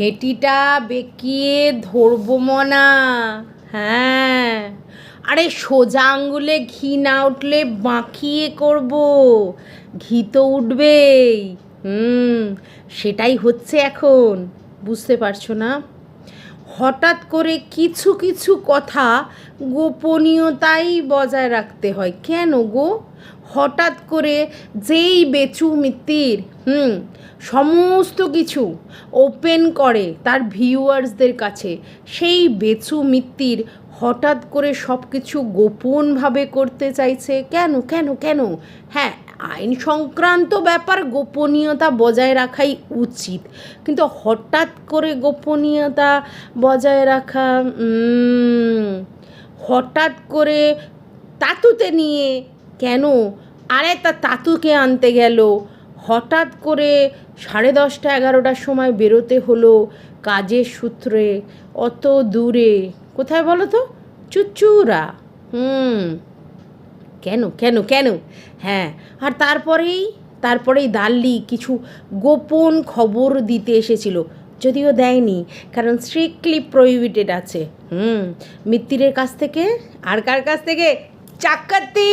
ঘেঁটিটা বেঁকিয়ে ধরবো মনা। হ্যাঁ। আরে সোজা আঙ্গুলে ঘি না উঠলে বাঁকিয়ে করব। ঘি তো উঠবেই। হুম, সেটাই হচ্ছে এখন। বুঝতে পারছ না? হঠাৎ করে কিছু কিছু কথা গোপনীয়তাই বজায় রাখতে হয়। কেন গো? হঠাৎ করে যেই বেচু মিত্তির, হুম, সমস্ত কিছু ওপেন করে তার ভিউয়ার্সদের কাছে, সেই বেচু মিত্তির হঠাৎ করে সব কিছু গোপনভাবে করতে চাইছে। কেন কেন কেন? হ্যাঁ আইন সংক্রান্ত ব্যাপার গোপনীয়তা বজায় রাখাই উচিত। কিন্তু হঠাৎ করে গোপনীয়তা বজায় রাখা হঠাৎ করে তাতুতে নিয়ে কেন? আরে তা তাতুকে আনতে গেল। হঠাৎ করে সাড়ে দশটা, এগারোটার সময় বেরোতে হলো কাজের সূত্রে। অত দূরে। কোথায় বলো তো? চুচুরা হুম। কেন কেন কেন? হ্যাঁ আর তারপরেই? তারপরেই দাল্লি কিছু গোপন খবর দিতে এসেছিল। যদিও দেয়নি, কারণ স্ট্রিক্টলি প্রহিবিটেড আছে। হুম, মিত্তিরের কাছ থেকে? আর কার কাছ থেকে? চাক্কাতি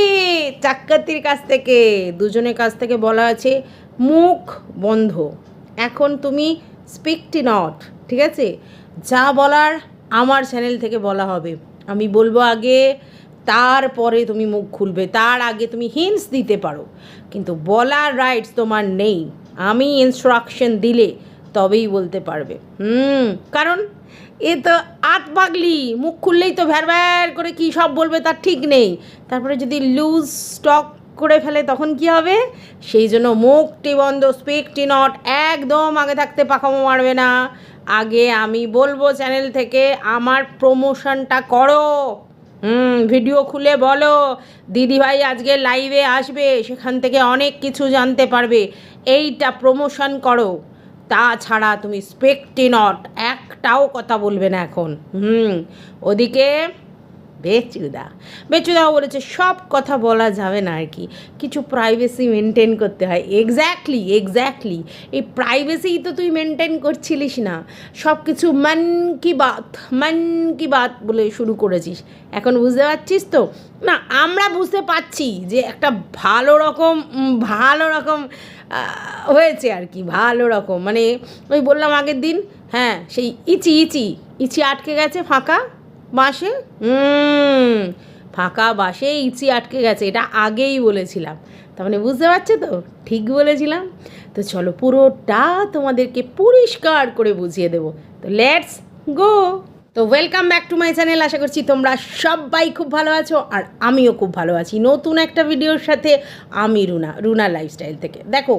চাক্কাতির কাছ থেকে, দুজনের কাছ থেকে বলা আছে, মুখ বন্ধ। এখন তুমি স্পিকটি নট ঠিক আছে? যা বলার আমার চ্যানেল থেকে বলা হবে। আমি বলব আগে, তারপরে তুমি মুখ খুলবে, তার আগে তুমি হিন্টস দিতে পারো। কিন্তু বলার রাইটস তোমার নেই। আমি ইনস্ট্রাকশন দিলে তবেই বলতে পারবে। হুম, কারণ এ তো আত পাগলি, মুখ খুললেই তো ভ্যার ভ্যার করে কী সব বলবে তার ঠিক নেই। তারপরে যদি লুজ স্টক করে ফেলে তখন কি হবে? সেই জন্য মুখটি বন্ধ স্পিকটি নট একদম আগে থাকতে পাখামো মারবে না। আগে আমি বলব চ্যানেল থেকে আমার প্রমোশনটা করো। হুম ভিডিও খুলে বলো, দিদিভাই আজকে লাইভে আসবে, সেখান থেকে অনেক কিছু জানতে পারবে। এইটা প্রমোশন করো। তাছাড়া তুমি স্পেকটি নট একটাও কথা বলবে না এখন। হুম ওদিকে বেচুদা। বেচুদাও বলেছে, সব কথা বলা যাবে না আর কি। কিছু প্রাইভেসি মেনটেন করতে হয়। এক্স্যাক্টলি এক্স্যাক্টলি এই প্রাইভেসি তো তুই মেনটেন করছিলিস না। সব কিছু মন কি বাত, মন কি বাত বলে শুরু করেছিস। এখন বুঝতে পারছিস তো? না, আমরা বুঝতে পারছি যে একটা ভালো রকম ভালো রকম হয়েছে আর কি, ভালো রকম। মানে ওই বললাম আগের দিন হ্যাঁ সেই ইচি ইচি ইচি আটকে গেছে ফাঁকা। বাসে হুম, ফাঁকা বাসে ইচি আটকে গেছে, এটা আগেই বলেছিলাম। তার মানে বুঝতে পারছ তো? ঠিক বলেছিলাম। তো চলো পুরোটা তোমাদেরকে পরিষ্কার করে বুঝিয়ে দেবো। তো লেটস গো। তো welcome back to my channel, আশা করছি তোমরা সবাই খুব ভালো আছো, আর আমিও খুব ভালো আছি। নতুন একটা ভিডিওর সাথে আমি রুনা রুনা লাইফস্টাইল থেকে। দেখো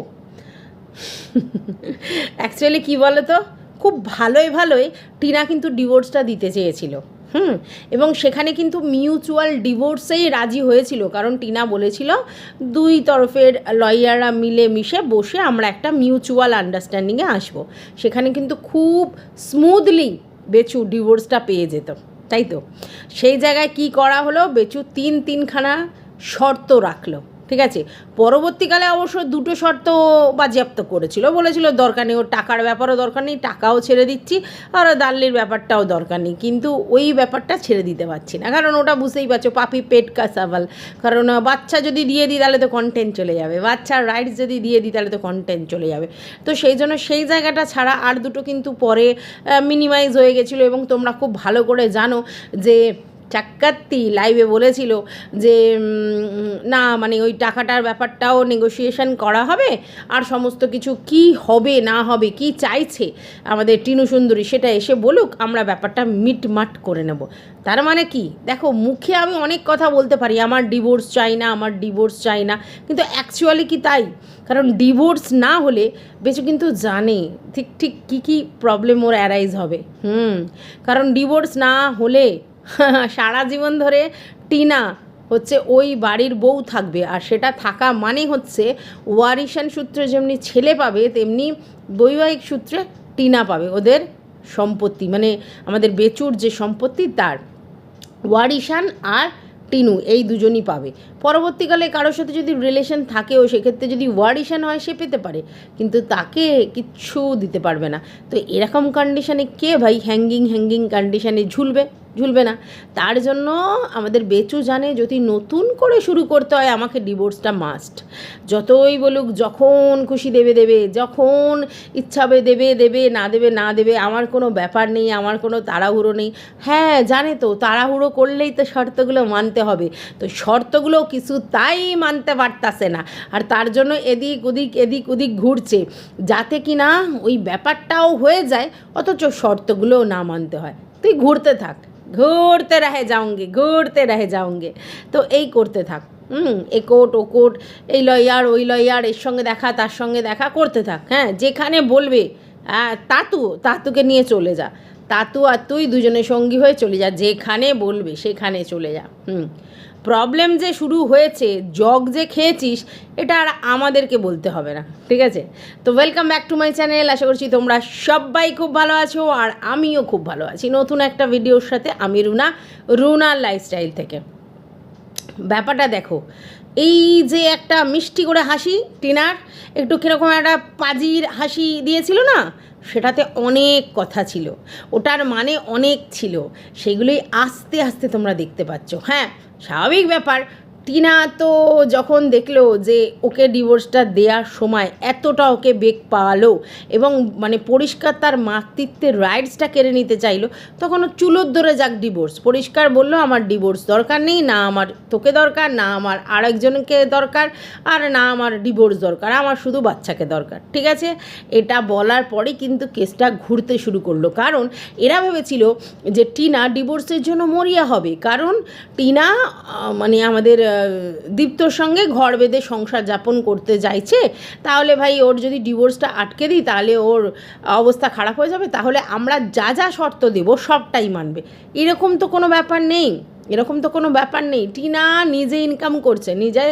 অ্যাকচুয়ালি কী বলো তো খুব ভালোই ভালোই টিনা কিন্তু ডিভোর্সটা দিতে চেয়েছিল। হুম, এবং সেখানে কিন্তু মিউচুয়াল ডিভোর্সেই রাজি হয়েছিল, কারণ টিনা বলেছিল, দুই তরফের লয়াররা মিলে মিশে বসে আমরা একটা মিউচুয়াল আন্ডারস্ট্যান্ডিংয়ে আসব। সেখানে কিন্তু খুব স্মুথলি বেচু ডিভোর্সটা পেয়ে যেত, তাই তো? সেই জায়গায় কি করা হলো? বেচু তিন তিনখানা শর্ত রাখল। ঠিক আছে? পরবর্তীকালে অবশ্য দুটো শর্ত বাজেয়াপ্ত করেছিল। বলেছিল, দরকার নেই, ওর টাকার ব্যাপারও দরকার নেই, টাকাও ছেড়ে দিচ্ছি, আর দাল্লির ব্যাপারটাও দরকার নেই। কিন্তু ওই ব্যাপারটা ছেড়ে দিতে পারছি না। কারণ ওটা বুঝতেই পারছ, পাপি পেট কা সাবাল কারণ বাচ্চা যদি দিয়ে দিই, তাহলে তো কন্টেন্ট চলে যাবে। বাচ্চার রাইটস যদি দিয়ে দিই, তাহলে তো কন্টেন্ট চলে যাবে। তো সেই জন্য সেই জায়গাটা ছাড়া আর দুটো কিন্তু পরে মিনিমাইজ হয়ে গেছিল। এবং তোমরা খুব ভালো করে জানো যে চাক্কাত্তি লাইভে বলেছিল যে না মানে ওই টাকাটার ব্যাপারটাও নেগোসিয়েশন করা হবে আর সমস্ত কিছু কি হবে, না হবে, কি চাইছে আমাদের টিনু সুন্দরী সেটা এসে বলুক, আমরা ব্যাপারটা মিটমাট করে নেব। তার মানে কি? দেখো, মুখে আমি অনেক কথা বলতে পারি, আমার ডিভোর্স চাই না, আমার ডিভোর্স চাই না, কিন্তু অ্যাকচুয়ালি কি তাই? কারণ ডিভোর্স না হলে বেশি কিন্তু জানে, ঠিক ঠিক কী কী প্রবলেম ওর অ্যারাইজ হবে। হুম, কারণ ডিভোর্স না হলে সারা জীবন ধরে টিনা হচ্ছে ওই বাড়ির বউ থাকবে, আর সেটা থাকা মানে হচ্ছে ওয়ারিশান সূত্রে যেমনি ছেলে পাবে, তেমনি বৈবাহিক সূত্রে টিনা পাবে ওদের সম্পত্তি মানে আমাদের বেচুর যে সম্পত্তি তার। ওয়ারিশান আর টিনু এই দুজনই পাবে। পরবর্তীকালে কারোর সাথে যদি রিলেশন থাকেও, সেক্ষেত্রে যদি ওয়ারিশান হয়, সে পেতে পারে, কিন্তু তাকে কিচ্ছু দিতে পারবে না। তো এরকম কন্ডিশনে কে ভাই হ্যাঙ্গিং হ্যাঙ্গিং কন্ডিশনে ঝুলবে? ঝুলবে না। তার জন্য আমাদের বেচু জানে যদি নতুন করে শুরু করতে হয়, আমাকে ডিভোর্সটা মাস্ট যতই বলুক, যখন খুশি দেবে দেবে। যখন ইচ্ছা হবে, দেবে দেবে, না দেবে না দেবে, আমার কোনো ব্যাপার নেই, আমার কোনো তাড়াহুড়ো নেই। হ্যাঁ জানে তো, তাড়াহুড়ো করলেই তো শর্তগুলো মানতে হবে। তো শর্তগুলো কিছু তাই মানতে পারতাছে না। আর তার জন্য এদিক ওদিক এদিক ওদিক ঘুরছে। যাতে কি না ওই ব্যাপারটাও হয়ে যায়, অথচ শর্তগুলোও না মানতে হয়। তুই ঘুরতে থাক। ঘুরতে রহে যাওঙ্গে, ঘুরতে রহে যাওঙ্গে। তো এই করতে থাক, হুম, এ কোট, ও কোট, এই লয়ার ওই লয়ার এর সঙ্গে দেখা, তার সঙ্গে দেখা, করতে থাক হ্যাঁ যেখানে বলবে তাতু, তাতুকে নিয়ে চলে যা। তাতু আর তুই দুজনে সঙ্গী হয়ে চলে যা, যেখানে বলবে, সেখানে চলে যা, হুম। প্রবলেম যে শুরু হয়েছে জগ যে খেয়েছিস, এটা আর আমাদেরকে বলতে হবে না, ঠিক আছে? তো welcome back to my channel আশা করছি তোমরা সবাই খুব ভালো আছো, আর আমিও খুব ভালো আছি। নতুন একটা ভিডিওর সাথে আমি রুনা, রুনার লাইফস্টাইল থেকে। ব্যাপারটা দেখো এই যে একটা মিষ্টি করে হাসি, টিনার, একটু কীরকম একটা পাজির হাসি দিয়েছিল না? সেটাতে অনেক কথা ছিল। ওটার মানে অনেক ছিল। সেগুলোই আস্তে আস্তে তোমরা দেখতে পাচ্ছ। হ্যাঁ স্বাভাবিক ব্যাপার। টিনা তো যখন দেখল যে ওকে ডিভোর্সটা দেওয়ার সময় এতটা ওকে বেগ পালো এবং মানে পরিষ্কার তার মাতৃত্বের রাইটসটা কেড়ে নিতে চাইলো, তখন ও চুলোর ধরে যাক ডিভোর্স পরিষ্কার বলল, আমার ডিভোর্স দরকার নেই, না আমার তোকে দরকার, না আমার আরেকজনকে দরকার, আর না আমার ডিভোর্স দরকার, আমার শুধু বাচ্চাকে দরকার। ঠিক আছে? এটা বলার পরে কিন্তু কেসটা ঘুরতে শুরু করল। কারণ এরা ভেবেছিল যে টিনা ডিভোর্সের জন্য মরিয়া হবে। কারণ টিনা মানে আমাদের দীপ্তর সঙ্গে ঘর বেঁধে সংসার যাপন করতে চাইছে তাহলে ভাই ওর যদি ডিভোর্সটা আটকে দিই, তাহলে ওর অবস্থা খারাপ হয়ে যাবে, তাহলে আমরা যা যা শর্ত দেবো সবটাই মানবে। এরকম তো কোনো ব্যাপার নেই। এরকম তো কোনো ব্যাপার নেই। টিনা নিজে ইনকাম করছে, নিজে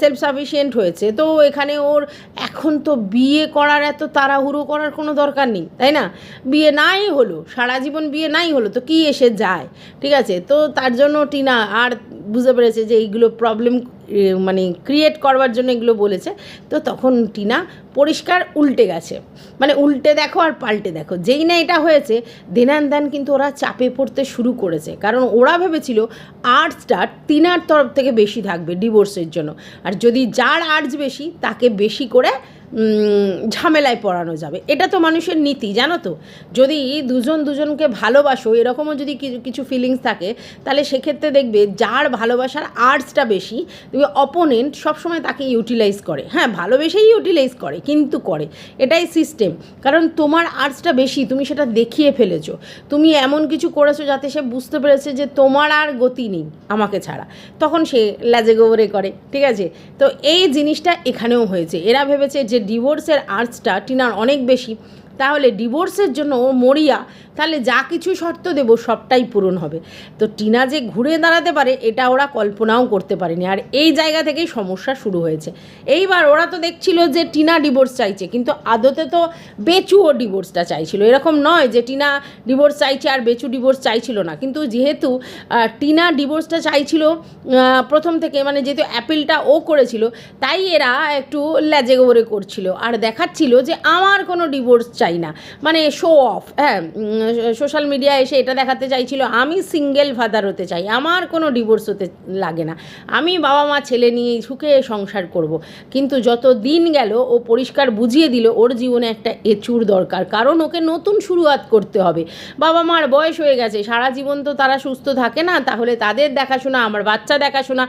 সেলফ সাফিসিয়েন্ট হয়েছে। তো এখানে ওর এখন তো বিয়ে করার এত তাড়াহুড়ো করার কোনো দরকার নেই, তাই না? বিয়ে নাই হলো, সারা জীবন বিয়ে নাই হলো, তো কি এসে যায়, ঠিক আছে? তো তার জন্য টিনা আর বুঝতে পেরেছে যে এইগুলো প্রবলেম মানে ক্রিয়েট করবার জন্য এগুলো বলেছে। তো তখন টিনা পরিষ্কার উল্টে গেছে। মানে উল্টে দেখো আর পাল্টে দেখো। যেই না এটা হয়েছে দেনান দেন কিন্তু ওরা চাপে পড়তে শুরু করেছে। কারণ ওরা ভেবেছিল আর্টসটা টিনার তরফ থেকে বেশি থাকবে ডিভোর্সের জন্য। আর যদি যার আর্টস বেশি, তাকে বেশি করে ঝামেলায় পড়ানো যাবে। এটা তো মানুষের নীতি, জানো তো? যদি দুজন দুজনকে ভালোবাসো, এরকমও যদি কিছু ফিলিংস থাকে, তাহলে সেক্ষেত্রে দেখবে যার ভালোবাসার আর্টসটা বেশি তুমি অপোনেন্ট সবসময় তাকে ইউটিলাইজ করে। হ্যাঁ ভালোবেসেই ইউটিলাইজ করে, কিন্তু করে। এটাই সিস্টেম কারণ তোমার আর্টসটা বেশি, তুমি সেটা দেখিয়ে ফেলেছো। তুমি এমন কিছু করেছ যাতে সে বুঝতে পেরেছে যে তোমার আর গতি নেই আমাকে ছাড়া। তখন সে ল্যাজে গোবরে করে, ঠিক আছে? তো এই জিনিসটা এখানেও হয়েছে। এরা ভেবেছে যে ডিভোর্সের আর্টসটা টিনার অনেক বেশি তাহলে ডিভোর্সের জন্য ও মরিয়া তাহলে যা কিছু শর্ত দেব সবটাই পূরণ হবে। তো টিনা যে ঘুরে দাঁড়াতে পারে, এটা ওরা কল্পনাও করতে পারেনি। আর এই জায়গা থেকেই সমস্যা শুরু হয়েছে। এইবার ওরা তো দেখছিল যে টিনা ডিভোর্স চাইছে, কিন্তু আদতে তো বেচুও ডিভোর্সটা চাইছিল। এরকম নয় যে টিনা ডিভোর্স চাইছে আর বেচু ডিভোর্স চাইছিল না। কিন্তু যেহেতু টিনা ডিভোর্সটা চাইছিল প্রথম থেকে মানে যেহেতু অ্যাপিলটা ও করেছিল, তাই এরা একটু ল্যাজে গোবরে করছিল। আর দেখাচ্ছিল যে আমার কোনো ডিভোর্স চাই না। মানে শো অফ হ্যাঁ সোশ্যাল মিডিয়ায় এসে এটা দেখাতে চাইছিল, আমি সিঙ্গেল ফাদার হতে চাই, আমার কোনো ডিভোর্স হতে লাগে না। আমি বাবা মা ছেলে নিয়ে সুখে সংসার করব। কিন্তু যত দিন গেল, ও পরিষ্কার বুঝিয়ে দিল, ওর জীবনে একটা এচুর দরকার, কারণ ওকে নতুন শুরুয়াত করতে হবে। বাবা মার বয়স হয়ে গেছে, সারা জীবন তো তারা সুস্থ থাকে না, তাহলে তাদের দেখাশোনা, আমার বাচ্চা দেখাশোনা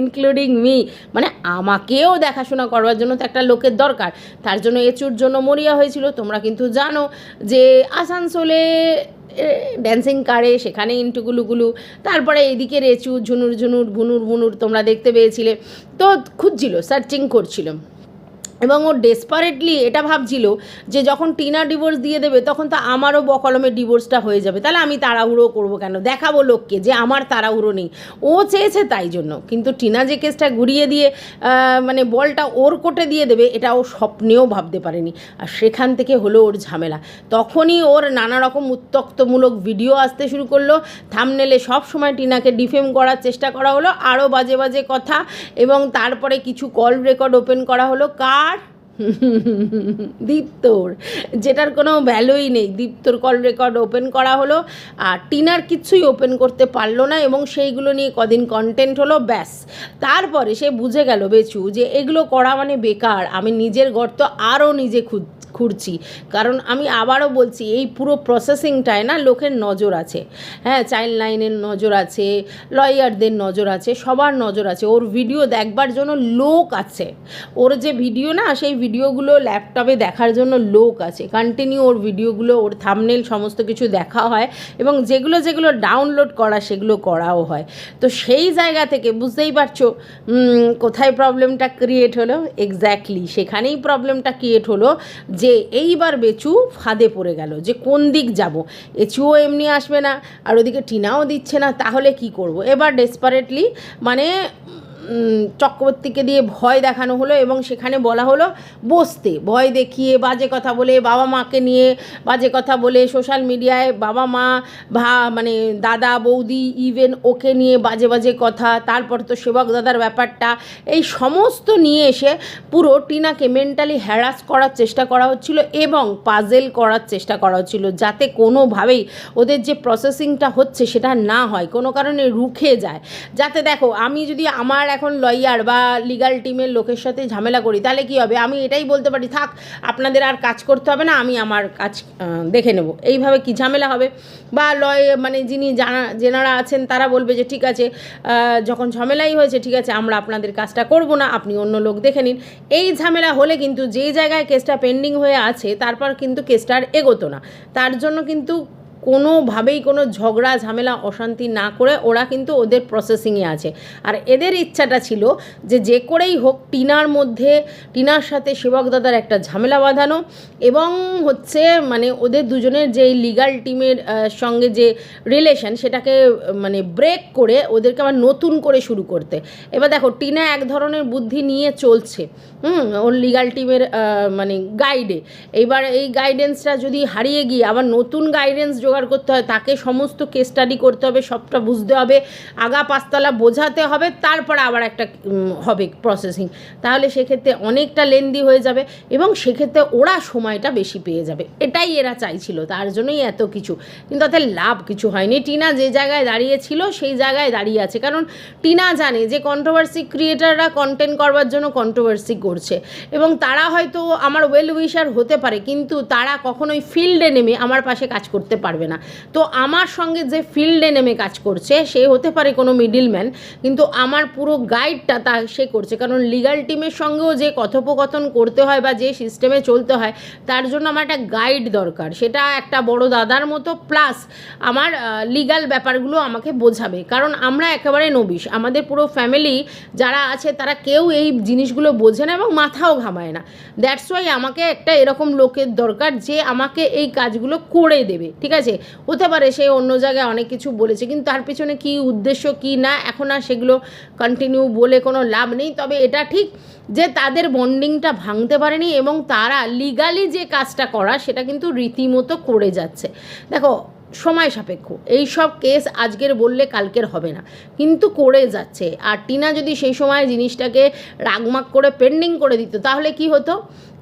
ইনক্লুডিং মি মানে আমাকেও দেখাশোনা করবার জন্য তো একটা লোকের দরকার। তার জন্য এচুর জন্য মরিয়া হয়েছিল, তোমরা কিন্তু জানো যে আসানসোলে ড্যান্সিং কারে সেখানে ইন্টুগুলুগুলু তারপরে এদিকে রেচু, ঝুনুর ঝুনুর, ভুনুর ভুনুর তোমরা দেখতে পেয়েছিলে। তো খুঁজছিল সার্চিং করছিল। এবং ও ডেসপারেটলি এটা ভাবছিল যে যখন টিনা ডিভোর্স দিয়ে দেবে, তখন তো আমারও বকলমের ডিভোর্সটা হয়ে যাবে। তাহলে আমি তাড়াহুড়ো করব কেন? দেখাবো লোককে যে আমার তাড়াহুড়ো নেই। ও চেয়েছে তাই জন্য। কিন্তু টিনা যে কেসটা ঘুরিয়ে দিয়ে মানে বলটা ওর কোটে দিয়ে দেবে, এটা ও স্বপ্নেও ভাবতে পারেনি। আর সেখান থেকে হলো ওর ঝামেলা। তখনই ওর নানা রকম উত্তক্তমূলক ভিডিও আসতে শুরু করল। থামনেলে সব সময় টিনাকে ডিফেম করার চেষ্টা করা হলো। আরও বাজে বাজে কথা এবং তারপরে কিছু কল রেকর্ড ওপেন করা হলো। কার দীপ্তর, যেটার কোনো ভ্যালুই নেই। দীপ্তর কল রেকর্ড ওপেন করা হলো, আর টিনার কিছুই ওপেন করতে পারল না এবং সেইগুলো নিয়ে কদিন কন্টেন্ট হলো, ব্যাস। তারপরে সে বুঝে গেল, বেচু, যে এগুলো করা মানে বেকার। আমি নিজের গর্ত আরও নিজে খুঁজ, খুঁড়ছি। কারণ আমি আবারও বলছি, এই পুরো প্রসেসিংটায় না লোকের নজর আছে। হ্যাঁ চাইল্ড লাইনের নজর আছে লয়ারদের নজর আছে, সবার নজর আছে। ওর ভিডিও দেখবার জন্য লোক আছে। ওর যে ভিডিও না, সেই ভিডিওগুলো ল্যাপটপে দেখার জন্য লোক আছে। কন্টিনিউ ওর ভিডিওগুলো, ওর থামনেল সমস্ত কিছু দেখা হয় এবং যেগুলো যেগুলো ডাউনলোড করা সেগুলো করাও হয়। তো সেই জায়গা থেকে বুঝতেই পারছ কোথায় প্রবলেমটা ক্রিয়েট হলো? এক্স্যাক্টলি সেখানেই প্রবলেমটা ক্রিয়েট হলো যে এইবার বেচু ফাঁদে পড়ে গেল, যে কোন দিক যাব? এচুও এমনি আসবে না, আর ওদিকে টিনাও দিচ্ছে না, তাহলে কি করব? এবার ডেসপারেটলি মানে চক্রবর্তীকে দিয়ে ভয় দেখানো হলো এবং সেখানে বলা হলো, বসতে, ভয় দেখিয়ে বাজে কথা বলে বাবা মাকে নিয়ে বাজে কথা বলে সোশ্যাল মিডিয়ায় বাবা মা, ভা মানে দাদা, বৌদি ইভেন ওকে নিয়ে বাজে বাজে কথা, তারপর তো সেবক দাদার ব্যাপারটা। এই সমস্ত নিয়ে এসে পুরো টিনাকে মেন্টালি হ্যারাস করার চেষ্টা করা হচ্ছিল এবং পাজেল করার চেষ্টা করা হচ্ছিল যাতে কোনোভাবেই ওদের যে প্রসেসিংটা হচ্ছে সেটা না হয়, কোনো কারণে রুখে যায়। যাতে দেখো, আমি যদি আমার এখন লয়ার বা লিগাল টিমের লোকের সাথে ঝামেলা করি, তাহলে কি হবে? আমি এটাই বলতে পারি, থাক, আপনাদের আর কাজ করতে হবে না, আমি আমার কাজ দেখে নেব। এইভাবে কি ঝামেলা হবে? বা লয় মানে যিনি জানা, যেনারা আছেন, তারা বলবে যে, ঠিক আছে যখন ঝামেলাই হয়েছে, ঠিক আছে, আমরা আপনাদের কাজটা করব না, আপনি অন্য লোক দেখে নিন। এই ঝামেলা হলে কিন্তু যেই জায়গায় কেসটা পেন্ডিং হয়ে আছে, তারপর কিন্তু কেসটা আর এগোতো না। তার জন্য কিন্তু কোনোভাবেই কোনো ঝগড়া, ঝামেলা, অশান্তি না করে ওরা কিন্তু ওদের প্রসেসিংয়ে আছে। আর এদের ইচ্ছাটা ছিল যে যে করেই হোক টিনার মধ্যে, টিনার সাথে সেবক দাদার একটা ঝামেলা বাঁধানো এবং হচ্ছে মানে ওদের দুজনের যে লিগাল টিমের সঙ্গে যে রিলেশন সেটাকে মানে ব্রেক করে ওদেরকে আবার নতুন করে শুরু করতে। এবার দেখো টিনা এক ধরনের বুদ্ধি নিয়ে চলছে, হুম, ওর লিগাল টিমের মানে গাইডে এইবার এই গাইডেন্সটা যদি হারিয়ে গিয়ে আবার নতুন গাইডেন্স জোগাড় করতে হয়, তাকে সমস্ত কেস স্টাডি করতে হবে, সবটা বুঝতে হবে, আগা পাঁচতলা বোঝাতে হবে, তারপর আবার একটা হবে প্রসেসিং তাহলে সেক্ষেত্রে অনেকটা লেন্দি হয়ে যাবে এবং সেক্ষেত্রে ওরা সময়টা বেশি পেয়ে যাবে। এটাই এরা চাইছিল, তার জন্যই এত কিছু। কিন্তু তাতে লাভ কিছু হয়নি। টিনা যে জায়গায় দাঁড়িয়েছিল সেই জায়গায় দাঁড়িয়ে আছে। কারণ টিনা জানে যে কন্ট্রোভার্সি ক্রিয়েটাররা কন্টেন্ট করবার জন্য কন্ট্রোভার্সি করছে। এবং তারা হয়তো আমার ওয়েল উইশার হতে পারে, কিন্তু তারা কখনোই ফিল্ডে নেমে আমার পাশে কাজ করতে পারবে না। তো আমার সঙ্গে যে ফিল্ডে নেমে কাজ করছে, সে হতে পারে কোনো মিডিলম্যান, কিন্তু আমার পুরো গাইডটা তা সে করছে। কারণ লিগাল টিমের সঙ্গেও যে কথোপকথন করতে হয় বা যে সিস্টেমে চলতে হয়, তার জন্য আমার একটা গাইড দরকার। সেটা একটা বড় দাদার মতো, প্লাস আমার লিগাল ব্যাপারগুলো আমাকে বোঝাবে। কারণ আমরা একেবারে নবিশ। আমাদের পুরো ফ্যামিলি যারা আছে, তারা কেউ এই জিনিসগুলো বোঝে না এবং মাথাও ঘামায় না। দ্যাটস ওয়াই আমাকে একটা এরকম লোকের দরকার, যে আমাকে এই কাজগুলো করে দেবে। ঠিক আছে? হতে পারে সে অন্য জায়গায় অনেক কিছু বলেছে, কিন্তু তার পিছনে কী উদ্দেশ্য, কী না, এখন আর সেগুলো কন্টিনিউ বলে কোনো লাভ নেই। তবে এটা ঠিক যে তাদের বন্ডিংটা ভাঙতে পারেনি এবং তারা লিগালি যে কাজটা করা, সেটা কিন্তু রীতিমতো করে যাচ্ছে। দেখো, সময় সাপেক্ষ। এই সব কেস আজকের বললে কালকের হবে না। কিন্তু করে যাচ্ছে। আর টিনা যদি সেই সময় জিনিসটাকে রাগমাগ করে পেন্ডিং করে দিত, তাহলে কি হতো?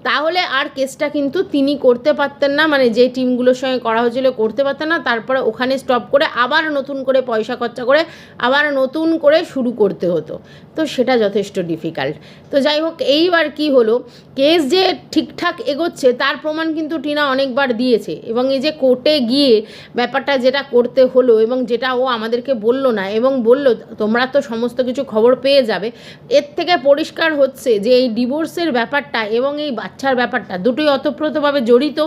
তাহলে আর কেসটা কিন্তু তিনি করতে পারতেন না মানে যে টিমগুলোর সঙ্গে করা হয়েছিল করতে পারতেন না, তারপরে ওখানে স্টপ করে আবার নতুন করে পয়সা খরচা করে আবার নতুন করে শুরু করতে হতো। তো সেটা যথেষ্ট ডিফিকাল্ট তো যাই হোক, এইবার কি হলো, কেস যে ঠিকঠাক এগোচ্ছে, তার প্রমাণ কিন্তু টিনা অনেকবার দিয়েছে এবং এই যে কোর্টে গিয়ে ব্যাপারটা যেটা করতে হলো এবং যেটা ও আমাদেরকে বলল না এবং বলল, তোমরা তো সমস্ত কিছু খবর পেয়ে যাবে। এর থেকে পরিষ্কার হচ্ছে যে এই ডিভোর্সের ব্যাপারটা এবং এই বাচ্চার ব্যাপারটা। দুটোই অতপ্রতভাবে জড়িত।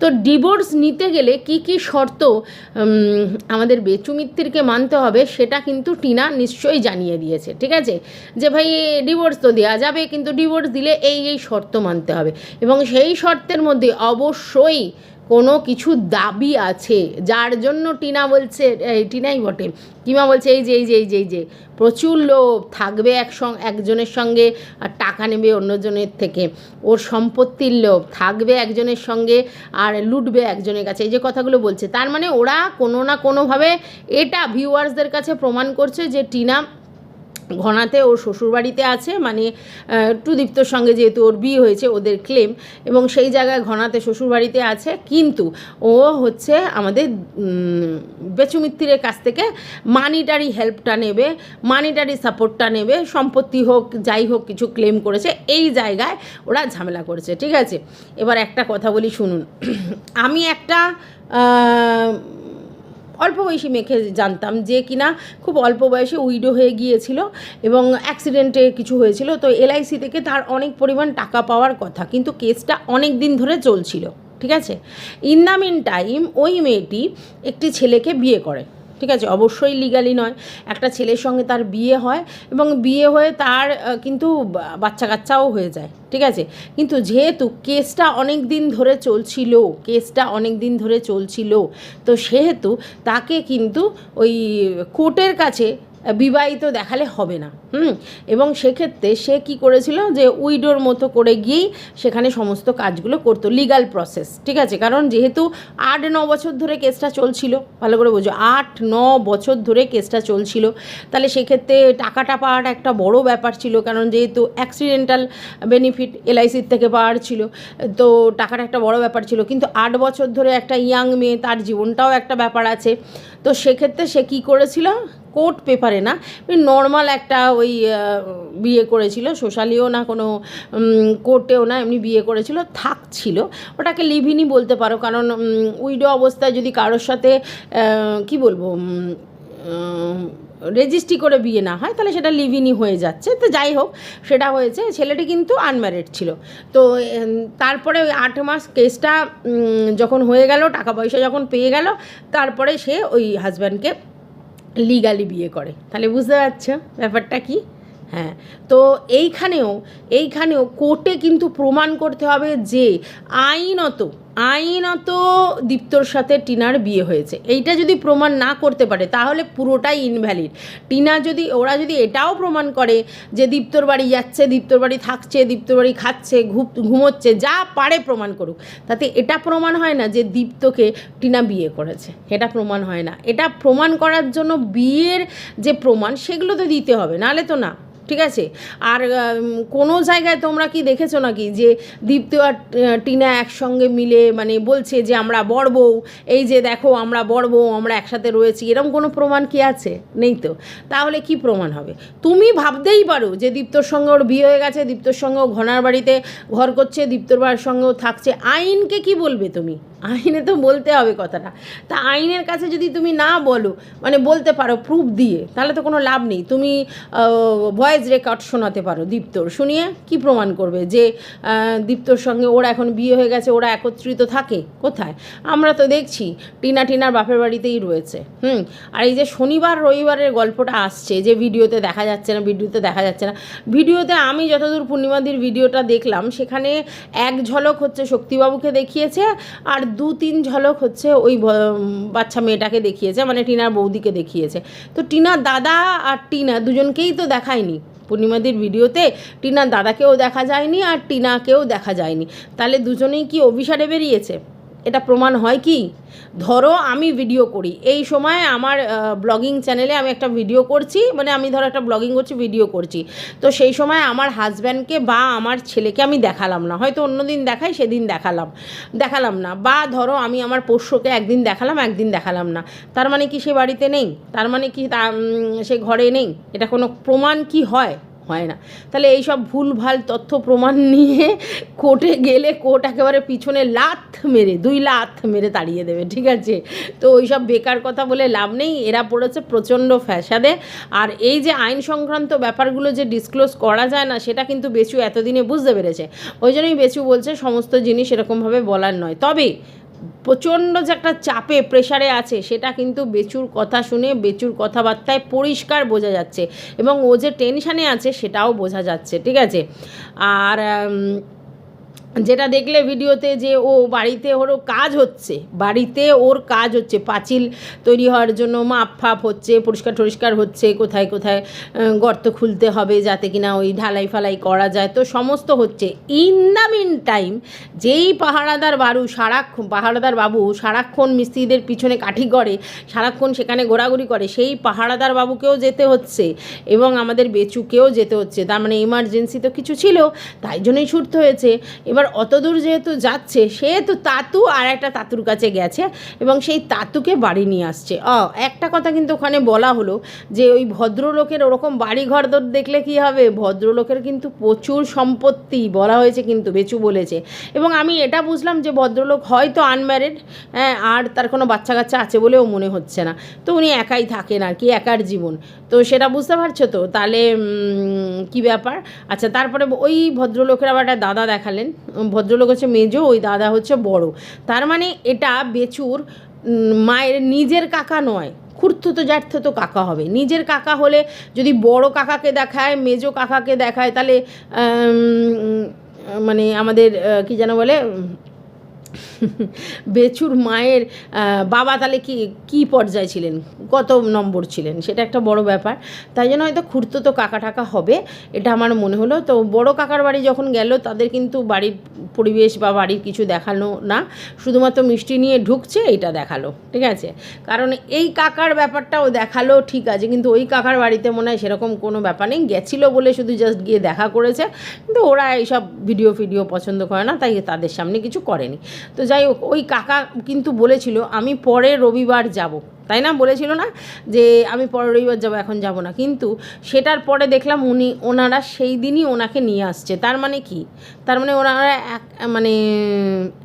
তো ডিভোর্স নিতে গেলে কি কি শর্ত আমাদের বেচু মিত্তিরকে মানতে হবে সেটা কিন্তু টিনা নিশ্চয়ই জানিয়ে দিয়েছে, ঠিক আছে? যে ভাই ডিভোর্স তো দেওয়া যাবে, কিন্তু ডিভোর্স দিলে এই এই শর্ত মানতে হবে। এবং সেই শর্তের মধ্যে অবশ্যই কোনো কিছু দাবি আছে, যার জন্য টিনা বলছে, এই টিনাই বটে, কিমা বলছে, এই যে এই যে এই যে এই যে, প্রচুর লোভ থাকবে এক একজনের সঙ্গে আর টাকা নেবে অন্যজনের থেকে। ওর সম্পত্তির লোভ থাকবে একজনের সঙ্গে আর লুটবে একজনের কাছে। এই যে কথাগুলো বলছে, তার মানে ওরা কোনো না কোনোভাবে এটা ভিউয়ার্সদের কাছে প্রমাণ করছে যে টিনা ঘনাতে ওর শ্বশুরবাড়িতে আছে মানে টুদীপ্তর সঙ্গে যেহেতু ওর বিয়ে হয়েছে ওদের ক্লেম এবং সেই জায়গায় ঘনাতে শ্বশুরবাড়িতে আছে কিন্তু ও হচ্ছে আমাদের উম, কাছ থেকে মানিটারি হেল্পটা নেবে মানিটারি সাপোর্টটা নেবে সম্পত্তি হোক যাই হোক কিছু ক্লেম করেছে এই জায়গায় ওরা ঝামেলা করেছে ঠিক আছে? এবার একটা কথা বলি শুনুন। আমি একটা অল্প বয়সী মেয়েকে জানতাম যে কিনা খুব অল্প বয়সে উইডো হয়ে গিয়েছিল এবং অ্যাক্সিডেন্টে কিছু হয়েছিল। তো এলআইসি থেকে তার অনেক পরিমাণ টাকা পাওয়ার কথা, কিন্তু কেসটা অনেক দিন ধরে চলছিল, ঠিক আছে? ইন টাইম ওই মেয়েটি একটি ছেলেকে বিয়ে করে। ঠিক আছে? অবশ্যই লিগালি নয়। একটা ছেলের সঙ্গে তার বিয়ে হয় এবং বিয়ে হয়ে তার কিন্তু বাচ্চা কাচ্চাও হয়ে যায়, ঠিক আছে? কিন্তু যেহেতু কেসটা অনেক দিন ধরে চলছিল, কেসটা অনেক দিন ধরে চলছিল, তো সেহেতু তাকে কিন্তু ওই কোর্টের কাছে বিবাহিত দেখালে হবে না, হুম? এবং সেক্ষেত্রে সে কি করেছিল যে উইডোর মতো করে গিয়েই সেখানে সমস্ত কাজগুলো করতো লিগাল প্রসেস ঠিক আছে? কারণ যেহেতু আট, ন বছর ধরে কেসটা চলছিল, ভালো করে বোঝো, আট, ন বছর ধরে কেসটা চলছিল, তাহলে সেক্ষেত্রে টাকাটা পাওয়ার একটা বড় ব্যাপার ছিল, কারণ যেহেতু অ্যাক্সিডেন্টাল বেনিফিট এলআইসির থেকে পাওয়ার ছিল, তো টাকাটা একটা বড় ব্যাপার ছিল, কিন্তু আট বছর ধরে একটা ইয়াং মেয়ে, তার জীবনটাও একটা ব্যাপার আছে, তো সেক্ষেত্রে সে কী করেছিল? কোর্ট পেপারে না নর্মাল একটা ওই বিয়ে করেছিল, সোশ্যালিও না কোনো কোর্টেও না এমনি বিয়ে করেছিল, থাকছিল। ওটাকে লিভিনই বলতে পারো, কারণ উইডো অবস্থায় যদি কারোর সাথে কি বলব রেজিস্ট্রি করে বিয়ে না হয়, তাহলে সেটা লিভিনই হয়ে যাচ্ছে। তো যাই হোক, সেটা হয়েছে, ছেলেটি কিন্তু আনম্যারিড ছিল। তো তারপরে ওই আট মাস কেসটা যখন হয়ে গেল, টাকা পয়সা যখন পেয়ে গেল, তারপরে সে ওই হাজব্যান্ডকে লিগালি বিয়ে করে। তাহলে বুঝতে পারছ ব্যাপারটা কি? হ্যাঁ তো এইখানেও এইখানেও কোর্টে কিন্তু প্রমাণ করতে হবে যে আইনত আইনত দীপ্তর সাথে টিনার বিয়ে হয়েছে। এইটা যদি প্রমাণ না করতে পারে, তাহলে পুরোটাই ইনভ্যালিড টিনা যদি, ওরা যদি এটাও প্রমাণ করে যে দীপ্তর বাড়ি যাচ্ছে, দীপ্তর বাড়ি থাকছে, দীপ্তর বাড়ি খাচ্ছে ঘুমোচ্ছে, যা পারে প্রমাণ করুক। তাতে এটা প্রমাণ হয় না যে দীপ্তকে টিনা বিয়ে করেছে। এটা প্রমাণ হয় না। এটা প্রমাণ করার জন্য বিয়ের যে প্রমাণ, সেগুলো তো দিতে হবে, নাহলে তো না। ঠিক আছে? আর কোনো জায়গায় তোমরা কি দেখেছ নাকি যে দীপ্ত আর টিনা একসঙ্গে মিলে মানে বলছে যে আমরা বড় বউ, এই যে দেখো আমরা বড় বউ, আমরা একসাথে রয়েছি, এরকম কোনো প্রমাণ কি আছে? নেই তো। তাহলে কি প্রমাণ হবে? তুমি ভাবতেই পারো যে দীপ্তর সঙ্গে ওর বিয়ে হয়ে গেছে, দীপ্তর সঙ্গে ঘনার বাড়িতে ঘর করছে, দীপ্তর বাড়ির সঙ্গেও থাকছে। আইনকে কি বলবে তুমি? আইনে তো বলতে হবে কথাটা। তা আইনের কাছে যদি তুমি না বলো মানে বলতে পারো প্রুফ দিয়ে, তাহলে তো কোনো লাভ নেই। তুমি ভয়েস রেকর্ড শোনাতে পারো দীপ্তর। শুনিয়ে কি প্রমাণ করবে যে দীপ্তর সঙ্গে ওরা এখন বিয়ে হয়ে গেছে, ওরা একত্রিত থাকে? কোথায়? আমরা তো দেখছি টিনা টিনার বাপের বাড়িতেই রয়েছে। হুম, আর এই যে শনিবার, রবিবারের গল্পটা আসছে, যে ভিডিওতে দেখা যাচ্ছে না, ভিডিওতে দেখা যাচ্ছে না। ভিডিওতে আমি যতদূর পূর্ণিমাদির ভিডিওটা দেখলাম, সেখানে এক ঝলক হচ্ছে শক্তিবাবুকে দেখিয়েছে, আর দু তিন ঝলক হচ্ছে ওই বাচ্চা মেয়েটাকে দেখিয়েছে মানে টিনার বৌদিকে দেখিয়েছে। তো টিনার দাদা আর টিনা দুজনকেই তো দেখায়নি। পূর্ণিমাদের ভিডিওতে টিনার দাদাকেও দেখা যায়নি আর টিনাকেও দেখা যায়নি। তাহলে দুজনেই কি অভিসারে বেরিয়েছে? এটা প্রমাণ হয় কি? ধরো আমি ভিডিও করি। এই সময় আমার ব্লগিং চ্যানেলে আমি একটা ভিডিও করছি মানে আমি ধরো একটা ব্লগিং করছি ভিডিও করছি। তো সেই সময় আমার হাজব্যান্ডকে বা আমার ছেলেকে আমি দেখালাম না। হয়তো অন্য দিন দেখাই, সেদিন দেখালাম। দেখালাম না। বা ধরো আমি আমার পোষ্যকে একদিন দেখালাম একদিন দেখালাম না। তার মানে কি সে বাড়িতে নেই? তার মানে কি সে ঘরে নেই? এটা কোনো প্রমাণ কি হয়? হয় না। তাহলে এই সব ভুলভাল তথ্য প্রমাণ নিয়ে কোর্টে গেলে কোর্ট একেবারে পিছনে লাথ মেরে, দুই লাথ মেরে তাড়িয়ে দেবে, ঠিক আছে? তো ওই সব বেকার কথা বলে লাভ নেই, এরা পড়েছে প্রচণ্ড ফ্যাসাদে। আর এই যে আইন সংক্রান্ত ব্যাপারগুলো যে ডিসক্লোজ করা যায় না, সেটা কিন্তু বেচু এতদিনে বুঝতে পেরেছে। ওই জন্যই বেচু বলছে, সমস্ত জিনিস এরকমভাবে বলার নয়। তবে প্রচণ্ড যে একটা চাপে প্রেশারে আছে, সেটা কিন্তু বেচুর কথা শুনে, বেচুর কথাবার্তায় পরিষ্কার বোঝা যাচ্ছে এবং ও যে টেনশানে আছে, সেটাও বোঝা যাচ্ছে, ঠিক আছে? আর যেটা দেখলে ভিডিওতে যে ও বাড়িতে ওরও কাজ হচ্ছে, বাড়িতে ওর কাজ হচ্ছে, পাঁচিল তৈরি হওয়ার জন্য মাপ ফাপ হচ্ছে, পরিষ্কার টরিষ্কার হচ্ছে, কোথায় কোথায় গর্ত খুলতে হবে যাতে কিনা ওই ঢালাই ফালাই করা যায়, তো সমস্ত হচ্ছে। ইন দ্য মিন টাইম যেই পাহারাদার বাবু সারাক্ষণ, পাহারাদার বাবু সারাক্ষণ মিস্ত্রিদের পিছনে কাঠি করে সারাক্ষণ সেখানে ঘোরাঘুরি করে, সেই পাহারাদার বাবুকেও যেতে হচ্ছে এবং আমাদের বেচুকেও যেতে হচ্ছে। তার মানে ইমার্জেন্সি তো কিছু ছিল, তাই জন্যই ছুটতে হয়েছে। এবার অত দূর যেহেতু যাচ্ছে, সেহেতু তাতু আর একটা তাতুর কাছে গেছে এবং সেই তাতুকে বাড়ি নিয়ে আসছে। অ, একটা কথা কিন্তু ওখানে বলা হলো যে ওই ভদ্রলোকের ওরকম বাড়ি ঘর দর দেখলে কি হবে? ভদ্রলোকের কিন্তু প্রচুর সম্পত্তি বলা হয়েছে কিন্তু বেচু বলেছে। এবং আমি এটা বুঝলাম যে ভদ্রলোক হয়তো আনম্যারিড হ্যাঁ আর তার কোনো বাচ্চা কাচ্চা আছে বলেও মনে হচ্ছে না। তো উনি একাই থাকেন আর কি, একার জীবন। তো সেটা বুঝতে পারছ তো? তাহলে কি ব্যাপার? আচ্ছা তারপরে ওই ভদ্রলোকের আবার একটা দাদা দেখালেন। ভদ্রলোক হচ্ছে মেজো, ওই দাদা হচ্ছে বড়। তার মানে এটা বেচুর মায়ের নিজের কাকা নয়, খুঁড়তো তো কাকা হবে। নিজের কাকা হলে যদি বড় কাকাকে দেখায়, মেজো কাকাকে দেখায়, তাহলে মানে আমাদের কি যেন বলে বেচুর মায়ের বাবা তাহলে কি, কী পর্যায়ে ছিলেন? কত নম্বর ছিলেন? সেটা একটা বড় ব্যাপার। তাই জন্য হয়তো খুঁড়তো তো কাকা টাকা হবে। এটা আমার মনে হলো। তো বড় কাকার বাড়ি যখন গেল, তাদের কিন্তু বাড়ির পরিবেশ বা বাড়ির কিছু দেখানো না। শুধুমাত্র মিষ্টি নিয়ে ঢুকছে এটা দেখাল। ঠিক আছে? কারণ এই কাকার ব্যাপারটাও দেখাল, ঠিক আছে। কিন্তু ওই কাকার বাড়িতে মনে হয় সেরকম কোনো ব্যাপার নেই। গেছিল বলে শুধু জাস্ট গিয়ে দেখা করেছে। কিন্তু ওরা এইসব ভিডিও ফিডিও পছন্দ করে না, তাই তাদের সামনে কিছু করেনি। তো যাই হোক ওই কাকা কিন্তু বলেছিল আমি পরে রবিবার যাব। তাই না? বলেছিল না যে আমি পরের রবিবার যাব, এখন যাব না। কিন্তু সেটার পরে দেখলাম উনি, ওনারা সেই দিনই ওনাকে নিয়ে আসছে। তার মানে কি? তার মানে ওনারা এক মানে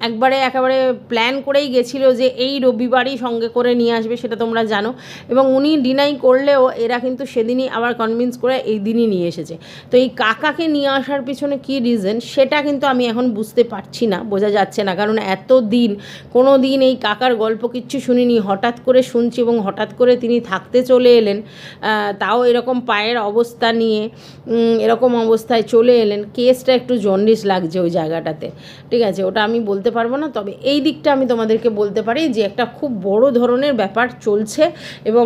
একবারে, একেবারে প্ল্যান করেই গেছিল যে এই রবিবারই সঙ্গে করে নিয়ে আসবে, সেটা তোমরা জানো। এবং উনি ডিনাই করলেও এরা কিন্তু সেদিনই আবার কনভিন্স করে এই দিনই নিয়ে এসেছে। তো এই কাকাকে নিয়ে আসার পিছনে কী রিজন সেটা কিন্তু আমি এখন বুঝতে পারছি না, বোঝা যাচ্ছে না। কারণ এত দিন কোনো দিন এই কাকার গল্প কিচ্ছু শুনিনি। হঠাৎ করে শুনছি এবং হঠাৎ করে তিনি থাকতে চলে এলেন তাও এরকম পায়ের অবস্থা নিয়ে এরকম অবস্থায় চলে এলেন। কেসটা একটু জন্ডিস লাগছে ওই জায়গাটাতে, ঠিক আছে? ওটা আমি বলতে পারব না, তবে এই দিকটা আমি তোমাদেরকে বলতে পারি যে একটা খুব বড় ধরনের ব্যাপার চলছে এবং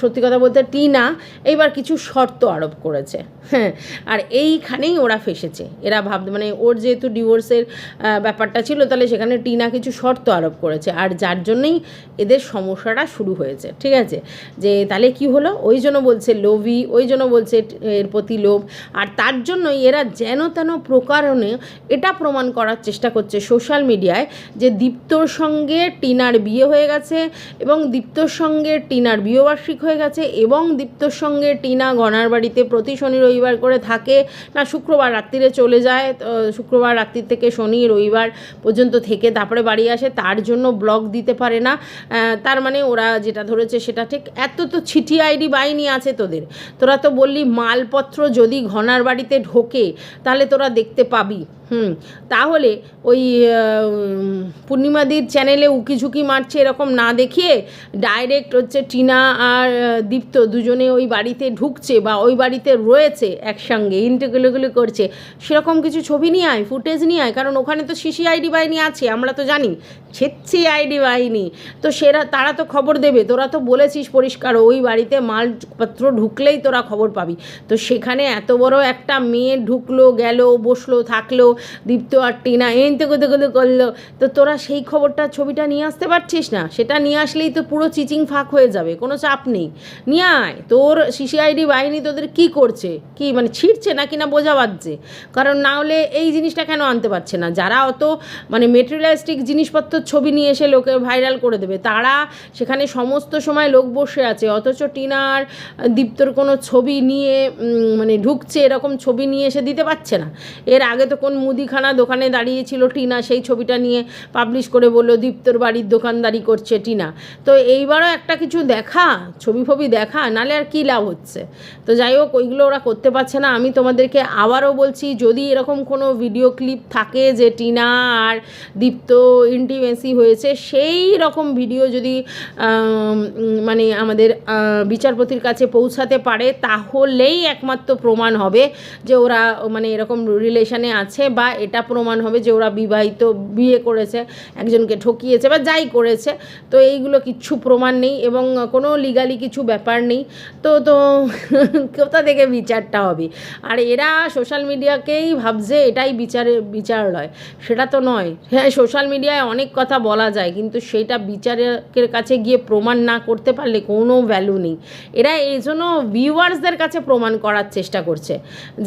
সত্যি কথা বলতে টিনা এইবার কিছু শর্ত আরোপ করেছে। হ্যাঁ আর এইখানেই ওরা ফেসেছে। এরা ভাব মানে ওর যেহেতু ডিভোর্সের ব্যাপারটা ছিল, তাহলে সেখানে টিনা কিছু শর্ত আরোপ করেছে। আর যার জন্যই এদের সমস্যাটা শুরু হয়েছে, ঠিক আছে? যে তাহলে কি হলো? ওই জন্য বলছে লোভি, ওই জন্য বলছে এর প্রতি লোভ। আর তার জন্যই এরা যেন তেন প্রকারণে এটা প্রমাণ করার চেষ্টা করছে সোশ্যাল মিডিয়ায় যে দীপ্তর সঙ্গে টিনার বিয়ে হয়ে গেছে এবং দীপ্তর সঙ্গে টিনার বিয়েবার্ষিক হয়ে গেছে এবং দীপ্তর সঙ্গে টিনা গনার বাড়িতে প্রতি শনি রবিবার করে থাকে। না, শুক্রবার রাত্রিরে চলে যায় শুক্রবার রাত্রি থেকে শনি রবিবার পর্যন্ত থেকে তারপরে বাড়ি আসে। তার জন্য ব্লগ দিতে পারে না। তার মানে ওরা যেটা ধরেছে সেটা ঠিক। এত তো ছিটি আইডি বাইনি আছে তোদের। তোরা তো বললি মালপত্র যদি ঘনার বাড়িতে ঢোকে, তাহলে তোরা দেখতে পাবি। হুম, তাহলে ওই পূর্ণিমাদির চ্যানেলে উকিঝুঁকি মারছে এরকম না দেখিয়ে ডাইরেক্ট হচ্ছে টিনা আর দীপ্ত দুজনে ওই বাড়িতে ঢুকছে বা ওই বাড়িতে রয়েছে একসঙ্গে ইন্টারগুলোগুলো করছে। সেরকম কিছু ছবি নিয়ে আয়, ফুটেজ নিয়ে আয়, কারণ ওখানে তো সিসি আইডি বাহিনী আছে, আমরা তো জানি, ছেচ্ছি আইডি বাহিনী। তো সেরা, তারা তো খবর দেবে, তোরা তো বলেছিস পরিষ্কার, ওই বাড়িতে মালপত্র ঢুকলেই তোরা খবর পাবি। তো সেখানে এত বড় একটা মেয়ে ঢুকলো, গেল, বসল, থাকল দীপ্ত আর টিনা, এই তো কোথাও কোথাও করল। তো তোরা সেই খবরটা ছবিটা নিয়ে আসতে পারছিস না? সেটা নিয়ে আসলেই তো পুরো চিচিং ফাঁক হয়ে যাবে, কোনো চাপ নেই। নিয়ে আয়, তোর সিসিআইডি বাহিনী তোদের কি করছে? কি মানে ছিঁড়ছে না কিনা বোঝা বাজছে। কারণ না হলে এই জিনিসটা কেন আনতে পারছে না? যারা অত মানে মেটেরিয়ালিস্টিক জিনিসপত্র ছবি নিয়ে এসে লোকে ভাইরাল করে দেবে, তারা সেখানে সমস্ত সময় লোক বসে আছে। অথচ টিনার দীপ্তর কোনো ছবি নিয়ে মানে ঢুকছে, এরকম ছবি নিয়ে এসে দিতে পারছে না। এর আগে তো কোন মুদিখানা দোকানে দাঁড়িয়েছিল টিনা, সেই ছবিটা নিয়ে পাবলিশ করে বলল, দীপ্তর বাড়ির দোকানদারি করছে টিনা। তো এইবারও একটা কিছু দেখা, ছবি ফবি দেখা, নালে আর কী লাভ হচ্ছে? তো যাই হোক, ওইগুলো ওরা করতে পারছে না। আমি তোমাদেরকে আবারও বলছি, যদি এরকম কোনো ভিডিও ক্লিপ থাকে যে টিনা আর দীপ্ত ইন্টিমেসি হয়েছে, সেই রকম ভিডিও যদি মানে আমাদের বিচারপতির কাছে পৌঁছাতে পারে, তাহলেই একমাত্র প্রমাণ হবে যে ওরা মানে এরকম রিলেশনে আছে বা এটা প্রমাণ হবে যে ওরা বিবাহিত, বিয়ে করেছে, একজনকে ঠকিয়েছে বা যাই করেছে। তো এইগুলো কিচ্ছু প্রমাণ নেই এবং কোনো লিগালি কিছু ব্যাপার নেই। তো তো কোথা থেকে বিচারটা হবে? আর এরা সোশ্যাল মিডিয়াকেই ভাবছে এটাই বিচারের বিচারালয় সেটা তো নয়। হ্যাঁ সোশ্যাল মিডিয়ায় অনেক কথা বলা যায়, কিন্তু সেটা বিচারকের কাছে গিয়ে প্রমাণ না করতে পারলে কোনো ভ্যালু নেই। এরা এই জন্য ভিউয়ার্সদের কাছে প্রমাণ করার চেষ্টা করছে।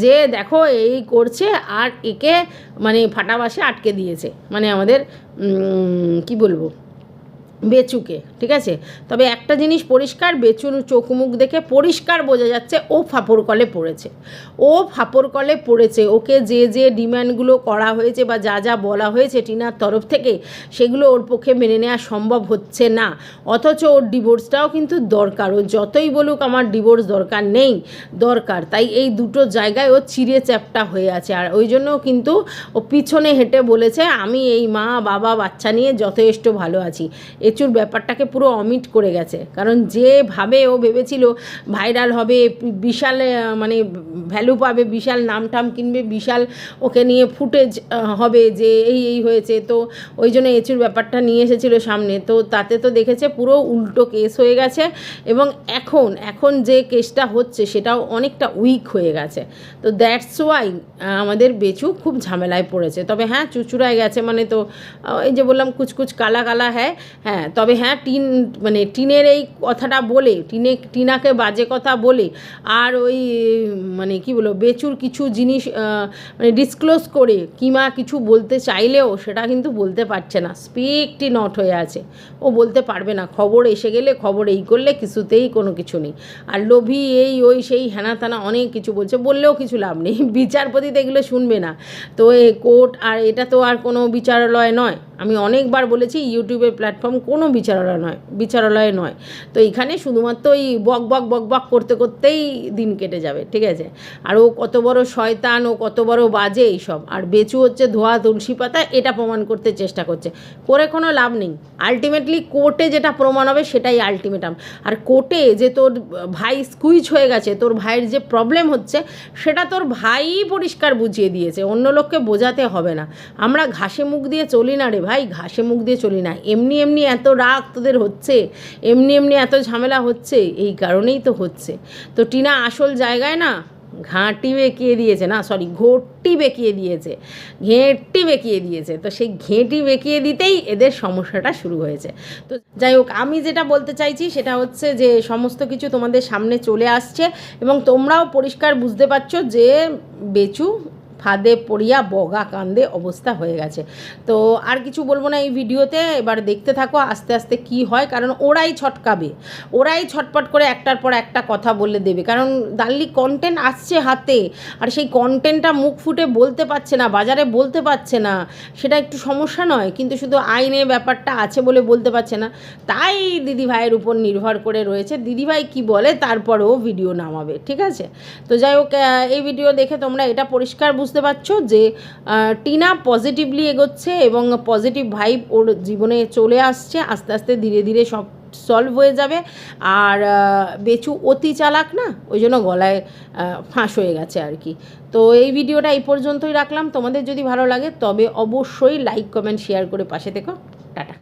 যে দেখো এই করছে আর একে মানে ফাটা বাসে আটকে দিয়েছে। মানে আমাদের কি বলব? বেচুকে, ঠিক আছে? তবে একটা জিনিস পরিষ্কার, বেচুর চোখ মুখ দেখে পরিষ্কার বোঝা যাচ্ছে ও ফাপড় কলে পড়েছে। ও ফাপড় কলে পড়েছে, ওকে যে যে ডিম্যান্ডগুলো করা হয়েছে বা যা যা বলা হয়েছে টিনার তরফ থেকে, সেগুলো ওর পক্ষে মেনে নেওয়া সম্ভব হচ্ছে না। অথচ ওর ডিভোর্সটাও কিন্তু দরকার, ও যতই বলুক আমার ডিভোর্স দরকার নেই, দরকার। তাই এই দুটো জায়গায় ও চিড়ে চ্যাপটা হয়ে আছে, আর ওই জন্য কিন্তু ও পিছনে হেঁটে বলেছে, আমি এই মা, বাবা, বাচ্চা নিয়ে যথেষ্ট ভালো আছি। এচুর ব্যাপারটাকে পুরো অমিট করে গেছে। কারণ যেভাবে ও ভেবেছিল ভাইরাল হবে, বিশাল মানে ভ্যালু পাবে, বিশাল নাম টাম কিনবে, বিশাল ওকে নিয়ে ফুটেজ হবে যে এই এই হয়েছে। তো ওই জন্য এচুর ব্যাপারটা নিয়ে এসেছিল সামনে। তো তাতে তো দেখেছে পুরো উল্টো কেস হয়ে গেছে এবং এখন এখন যে কেসটা হচ্ছে সেটাও অনেকটা উইক হয়ে গেছে। তো দ্যাটস ওয়াই আমাদের বেচু খুব ঝামেলায় পড়েছে। তবে হ্যাঁ চুচুড়ায় গেছে মানে তো এই যে বললাম কুচকুচ কালা কালা হ্যাঁ হ্যাঁ তবে হ্যাঁ টিন মানে টিনের এই কথাটা বলে, টিনে, টিনাকে বাজে কথা বলে, আর ওই মানে কি বলব, বেচুর কিছু জিনিস মানে ডিসক্লোজ করে, কিমা কিছু বলতে চাইলেও সেটা কিন্তু বলতে পারছে না। স্পিকটি নট হয়ে আছে। ও বলতে পারবে না। খবর এসে গেলে খবর এই করলে কিছুতেই কোনো কিছু নেই। আর লোভী এই, ওই, সেই হেনা তানা অনেক কিছু বলছে, বললেও কিছু লাভ নেই। বিচারপতি এগুলো শুনবে না। তো এ কোর্ট, আর এটা তো আর কোনো বিচারালয় নয়। আমি অনেকবার বলেছি, ইউটিউবের প্ল্যাটফর্ম কোনো বিচারালয় নয় বিচারালয় নয়। তো এখানে শুধুমাত্র ওই বক বক বক বক করতে করতেই দিন কেটে যাবে, ঠিক আছে? আর ও কত বড় শয়তান, ও কত বড় বাজে এইসব। আর বেচু হচ্ছে ধোয়া তুলসী পাতা, এটা প্রমাণ করতে চেষ্টা করছে। করে কোনো লাভ নেই। আলটিমেটলি কোর্টে যেটা প্রমাণ হবে সেটাই আলটিমেটাম আর কোর্টে যে তোর ভাই স্কুইজ হয়ে গেছে, তোর ভাইয়ের যে প্রবলেম হচ্ছে, সেটা তোর ভাই পরিষ্কার বুঝিয়ে দিয়েছে। অন্য লোককে বোঝাতে হবে না। আমরা ঘাসে মুখ দিয়ে চলি না রে ভাই, ঘাসে মুখ দিয়ে চলি না। এমনি এমনি এত রাগ তোদের হচ্ছে? এমনি এমনি এত ঝামেলা হচ্ছে? এই কারণেই তো হচ্ছে। তো টিনা আসল জায়গায় না ঘাঁটি বেঁকিয়ে দিয়েছে, না? সরি ঘোরটি বেঁকিয়ে দিয়েছে। ঘেঁটটি বেঁকিয়ে দিয়েছে। তো সেই ঘেঁটি বেঁকিয়ে দিতেই এদের সমস্যাটা শুরু হয়েছে। তো যাই হোক, আমি যেটা বলতে চাইছি সেটা হচ্ছে যে সমস্ত কিছু তোমাদের সামনে চলে আসছে এবং তোমরাও পরিষ্কার বুঝতে পারছ যে বেচু ফাঁদে পড়িয়া বগা কান্দে অবস্থা হয়ে গেছে। তো আর কিছু বলব না এই ভিডিওতে, এবার দেখতে থাকো আস্তে আস্তে কি হয়, কারণ ওরাই ছটকাবে। ওরাই ছটপট করে একটার পর একটা কথা বলে দেবে। কারণ দাল্লি কন্টেন্ট আসছে হাতে, আর সেই কন্টেন্টটা মুখ ফুটে বলতে পারছে না, বাজারে বলতে পারছে না। সেটা একটু সমস্যা নয়, কিন্তু শুধু আইনে ব্যাপারটা আছে বলে বলতে পারছে না। তাই দিদি ভাইয়ের উপর নির্ভর করে রয়েছে। দিদিভাই কি বলে, তারপরেও ভিডিও নামাবে, ঠিক আছে? তো যাই হোক এই ভিডিও দেখে তোমরা এটা পরিষ্কার বুঝতে পারছ যে টিনা পজিটিভলি এগোচ্ছে এবং পজিটিভ ভাইব ওর জীবনে চলে আসছে। আস্তে আস্তে ধীরে ধীরে সব সলভ হয়ে যাবে। আর বেচু অতি চালাক না, ওই জন্য গলায় ফাঁস হয়ে গেছে আর কি। তো এই ভিডিওটা এই পর্যন্তই রাখলাম। তোমাদের যদি ভালো লাগে তবে অবশ্যই লাইক কমেন্ট শেয়ার করে পাশে থেকো। টাটা।